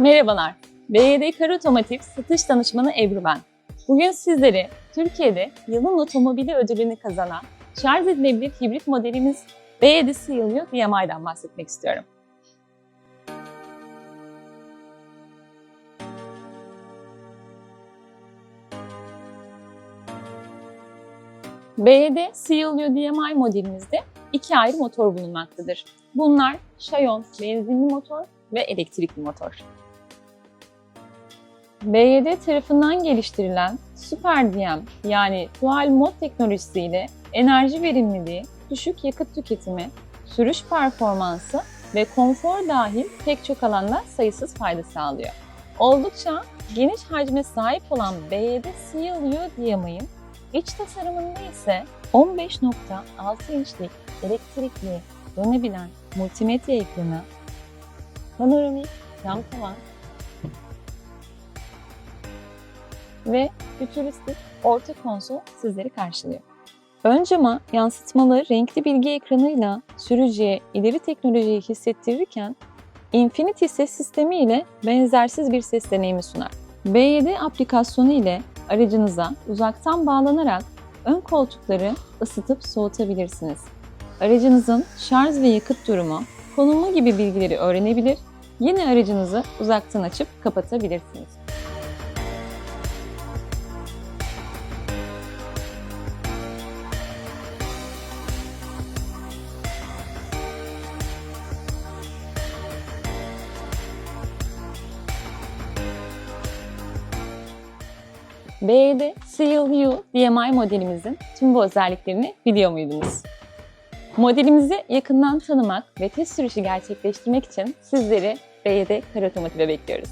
Merhabalar, BYD Kar Otomotiv satış danışmanı Ebru ben. Bugün sizlere Türkiye'de yılın otomobili ödülünü kazanan şarj edilebilir hibrit modelimiz BYD CLU DMI'den bahsetmek istiyorum. BYD CLU DMI modelimizde iki ayrı motor bulunmaktadır. Bunlar Xiaomi benzinli motor ve elektrikli motor. BYD tarafından geliştirilen Super yani Dual Mod teknolojisiyle enerji verimliliği, düşük yakıt tüketimi, sürüş performansı ve konfor dahil pek çok alanda sayısız fayda sağlıyor. Oldukça geniş hacme sahip olan BYD CLU DMI'ın iç tasarımında ise 15.6 inçlik elektrikli dönebilen multimedya ekranı, panoramik cam tavan ve fütüristik orta konsol sizleri karşılıyor. Ön cama yansıtmalı renkli bilgi ekranıyla sürücüye ileri teknolojiyi hissettirirken Infinity ses sistemi ile benzersiz bir ses deneyimi sunar. B7 aplikasyonu ile aracınıza uzaktan bağlanarak ön koltukları ısıtıp soğutabilirsiniz. Aracınızın şarj ve yakıt durumu, konumu gibi bilgileri öğrenebilir, yine aracınızı uzaktan açıp kapatabilirsiniz. BYD CLU DMI modelimizin tüm bu özelliklerini biliyor muydunuz? Modelimizi yakından tanımak ve test sürüşü gerçekleştirmek için sizleri BYD Kar Otomotiv'e bekliyoruz.